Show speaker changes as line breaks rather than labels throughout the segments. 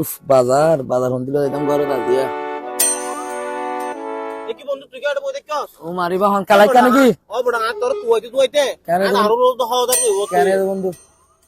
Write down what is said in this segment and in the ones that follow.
উফ বাজার বাজার হন দিলে একদম ঘরে দিয়া।
এ কি বন্ধু তুই কাটে বই দেখছস
ও মারিবা হন কালাইতা নাকি?
ও বড় তোর দাও তুই
কেন বন্ধু?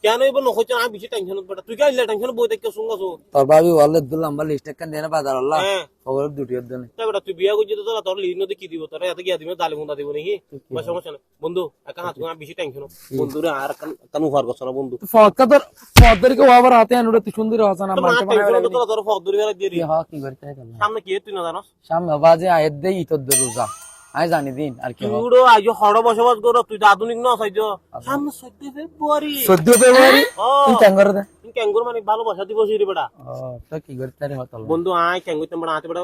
কেন এবার নখছ না বেশি টেনশন বড় তুই কাইলে টেনশন বই দেখছ শুনগাছো
তোর ভাবি বললে দু লম্বা লিস্ট একখান দিয়ে না বাজার আল্লাহ। খবর দুটি অর দেনে
তা বড় তুই বিয়া করছিস তো তোর লিন নদী কি দিব? তোর এত গিয়া দিবে জালি মুন্দা দিব নাকি? বা সমস্যা নাই বন্ধু একা হাত না বেশি টেনশন বন্ধু রে আর কান কানু ফার করছ না বন্ধু।
ফটকা তোর ফটদেরকে ওভার হাতে আনুরে তুই সুন্দর হসন
তোর
আমার
না টেনশন তো তোর ফক দূরে ফেলে দিয়ে
কি হ কি করতে
সামনে কি তুই না জানোস?
সামনে বাজে দেই রোজা আই জানি দিন আর কি
তুইও আজ হড় বসবাস করো তুই তো আধুনিক না সাইজ সামনে সদ্য ফেব্রুয়ারি।
চোদ্দ ফেব্রুয়ারি? তুই করে দে।
ক্যাঙ্গুর মানে ভালোবাসা দিবস রে বেটা
ও তো কি করতে রে হতল।
বন্ধু আয় ক্যাঙ্গুর তেমন হাতে বড়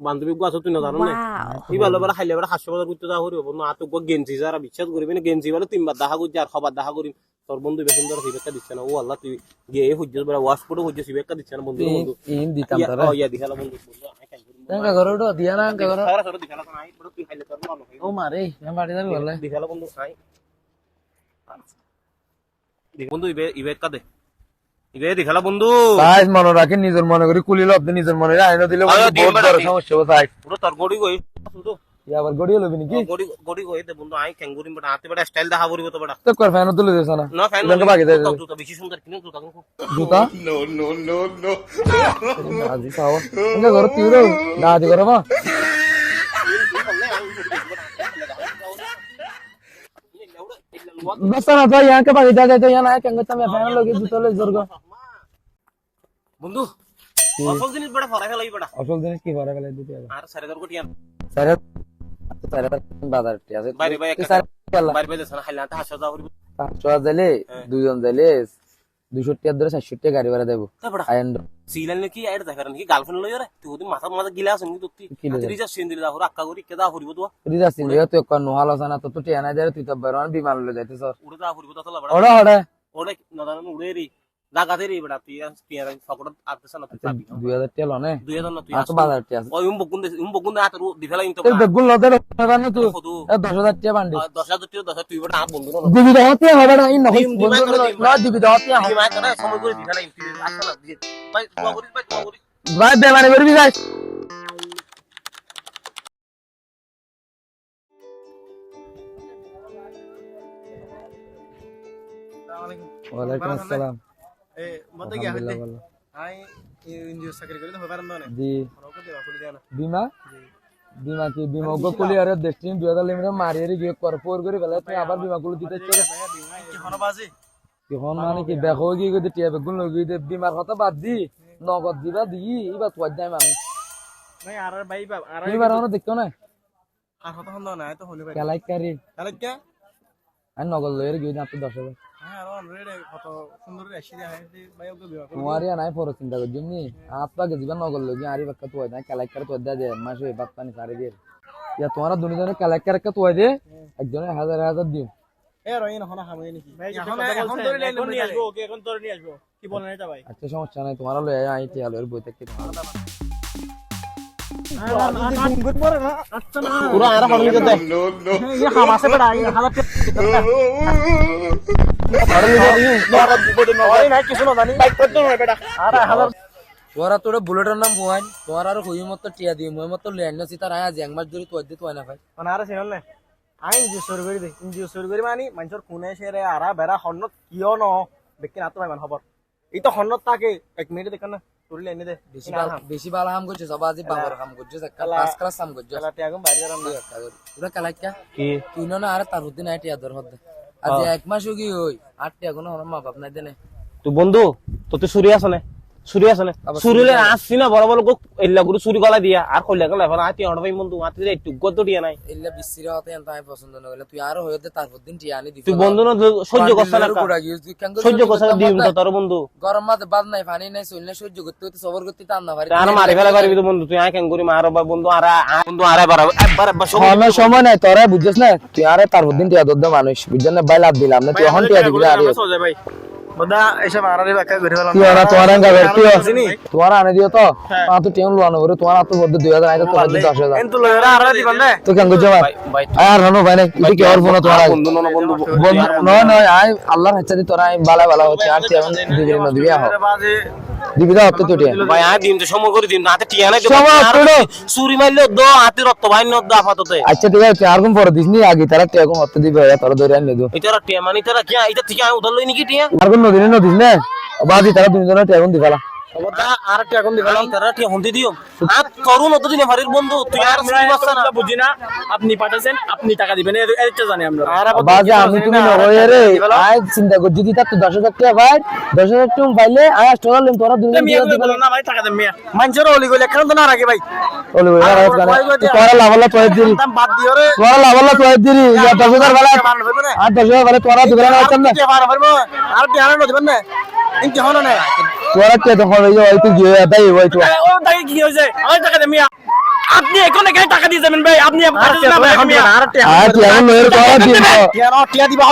বান্ধবী গো আছো তুই না জানো না? এই ভালো বেড়া খাইলে বড় হাস্য বাজার করতে যাওয়া হরিব বন্ধু আতো গো গেঞ্জি যারা বিশ্বাস করবি না গেঞ্জি বলে তিনবার দেখা করছি আর খবর দেখা করি। তোর বন্ধু বেশ সুন্দর সিবেকা দিচ্ছে না। ও আল্লাহ তুই গিয়ে হুজ্জস বেড়া ওয়াশ করে হুজ্জস সিবেকা দিচ্ছে না বন্ধু। বন্ধু
তিন দিতাম তোরে।
ইয়া দিখালা বন্ধু
দিয়া না
সারা সারা দিখালা বড় তুই খাইলে তোর ভালো
ও মারে আমি বাড়ি বলে।
দিখালা বন্ধু। দেখ বন্ধু ইবে ইবে কাদে ইবে দিখালা বন্ধু।
সাইজ মনে রাখে নিজের মনে করে কুলি লব নিজের মনে আইনো দিলে বহুত বড় সমস্যা
পুরো তোর গড়ি গই শুধু।
আবার গড়িয়ে লবি নাকি
গড়ি গড়ি গই দে বন্ধু আই ক্যাঙ্গুরি বড় হাতে বড় স্টাইল দেখা পড়িব তো বড়
তো কর ফ্যান তুলে দিছ না
না ফ্যান
ইলাকা বাকি দেয়
জুতা বেশি সুন্দর কিনে জুতা কিনে
জুতা নো নো নো নো আজি সাও এঙ্কা ঘরে তুই রো না আজি ঘরে মা बस ना तो यहाँ के बाकी जाते तो यहाँ ना क्या कहता मैं फैन लोग जूता ले जोर को
বন্ধু অসল জিনিস বড় ফরাই ফেলাই বড়
আসল জিনিস কি ভরা গেলে দিতে হবে
আর সাড়ে দর কোটি আন
সারে সারে বাজার টি আছে তুই দিলে দুজন দিলে দুশো টাকা ধরে চারশো টাকা গাড়ি ভাড়া দেবো।
সিলাল নাকি আইড দেখার নাকি? গার্লফ্রেন্ড লই রে তুই ওদিন মাথা মাথা গিলা আছে নাকি তুই।
কি লইয়া?
রিজা সিন দিলা হর আক্কা করি কেদা হরিব তো
রিজা সিং তুই একটা নোহাল আছে না তো তো টিয়া নাই দেয় তুই তো বেরোন বিমান লয়ে যাইতে স্যার
উড়ে দা হরিব তো বড়
ওড়া ওড়া।
ওরে না উড়ে রি জাগাতে রি বড় তুই তুই ফকড় আতেছ না তুই পাবি
দুই হাজার টাকা লনে
দুই হাজার না তুই
আচ্ছা বাজার টি আছে।
ওই উম বকুন দে উম বকুন দে আতরু দিফেলা ইনতো
তোর বেগুন লদে না তুই? টাকা বান্ডি।
দশ হাজার তুই তুই বড় আর বন্ধু না
দিবি দাওয়াতে হবে না ইন নহয়
দিম- দিমাই
বন্ধু
করে দিম।
না দিবি দাওয়াতে
তুই মায় করে সময় করে দিফেলা ইনতি আসা দিয়ে ভাই তোমা করিস ভাই তোমা করিস।
ভাই বেমানে করবি গাইস ওয়ালাইকুম আসসালাম। বিমা বিমার কথা বাদ দি নগদ দিবা দি ইবা তুই
নাই আর ভাই বাপ
না নগদ লইরে গিয়ে
না তো
তোমার ইয়া নাই পরে চিন্তা করছি এমনি হাত পা গেছিবা নগদ লগি আরি বাক্কা তো না কেলাই কারে তো দে মাস হয়ে বাদ পানি সারে দিয়ে ইয়া তোমার দুজনে কেলাই কারে তো দে একজনে হাজার হাজার
না ভাই
আচ্ছা সমস্যা নাই তোমার লয়ে লয়ের বই থেকে
পুরো আর হরমি দে
তোরা তোরা বুলেটের নাম ভুয়াইন তোমার আর হই মতো টিয়া দিও মই মতো লয়ে আনছি তার আজ এক মাস ধরে তোর দিতে হয় না ভাই
অনারা সিনল নে আই ইনজিও সরি করে দে ইনজিও সরি করে মানি মানুষের কোনে সেরে আরা বেড়া হন্নত কিয় ন বেকি না তো ভাই মান খবর এই তো হন্নত তাকে এক মিনিট দেখান না তুলি এনে দে
বেশি ভালো বেশি ভালো কাম করছে সব আজি বাবার কাম করছে একটা পাঁচ ক্লাস কাম করছে
খেলা ত্যাগম বাইরে গেলাম না
পুরা কালাইকা
কি
তুই না আর তার আজ এক মাস হই মা বাপ নাই দেনে
তুই বন্ধু তো তুই সুরি আছে না। সুরি আছে না আসছি না বড় বড় এল্লা গুরু গলা দিয়া। আর কইলা গলা এখন আতি ভাই বন্ধু আতি একটু গদ দিয়া নাই।
এল্লা বিসির হতে আমি পছন্দ না তুই আরও হইতে তারপর দিন টিয়া আনি
তুই বন্ধু না সহ্য করছ না সহ্য করছ না দিম তো তোর বন্ধু।
গরম মাঝে বাদ নাই পানি নাই চললে সহ্য করতে হতে সবর করতে টান না পারি
আর মারি ফেলা পারবি তো বন্ধু তুই আয় কেন করি মার বা বন্ধু আর বন্ধু আরে বার একবার একবার
সময় সময় নাই তোরা বুঝছিস না তুই আরে তারপর দিন টিয়া দদ্দ মানুষ বুঝছেন না? বাইলাভ দিলাম না তুই এখন টিয়া দিবি আরে।
সোজা ভাই। বদা এসব আরারে ব্যাখ্যা করে ফেলাম
কি ওরা তোমার আঙ্গা বের কি
চিনি
তোমার আনে দিও তো তো টেন লোয়ানো করে তোমার হাতে বদ্ধ দুই হাজার আইতে তোমার দশ হাজার
তো লয়রা আরারে দিবান দে
তো কেন করছ ভাই
ভাই
আর রানো ভাই নাই এটা কি আর ফোন তোমার
বন্ধু নন বন্ধু
বন্ধু নয় নয় আই আল্লাহর ইচ্ছা দি তোরা বালা বালা হচ্ছে আর তুই এখন দিবি না দিবি আহ দিবি দাও তো টিয়া
ভাই আয় দিন তো সময় করে দিন হাতে টিয়া নাই
সময় করে।
চুরি মারলে দো হাতে রক্ত ভাই আপাতত
আচ্ছা ঠিক আছে আর কোন পরে দিসনি আগে তারা টিয়া কোন হতে দিবে তোরা ধরে আনি দো
এটা টিয়া মানে তারা কি এটা থেকে আমি উধার লই নাকি টিয়া
আর কোন নদী নদী না? বাজি তারা দুজনে টিয়া কোন দিবালা
আর কি এখন দিবালাম
তারা টিয়া হুন্দি দিও। অত দিনে বন্ধু তুই আর না।
বুঝি না। আপনি পাঠাচ্ছেন আপনি টাকা দিবেন এর- এটা জানি আমরা।
বাজে আমি তুমি নগরে রে আই চিন্তা কর যদি তার তো টাকা টাকা পাইলে লিম
না ভাই টাকা দেন মিয়া।
মানুষের অলি গলি এখন তো না রাখে ভাই।
বলে তোরা লাভালা তোরা দিরি
বাদ দিও রে।
তোরা লাভালা তোরা
না।
আর তোরা
কি আর কি হারানো দিবেন না? ইনকি হলো না।
তোরা কে তখন ওই তুই গিয়ে তাই ওই তো।
ও টাকা কি হয়েছে আমার টাকা দেন মিয়া আপনি এখন এখানে টাকা দিয়ে যাবেন ভাই আপনি
আর টিয়া দিবা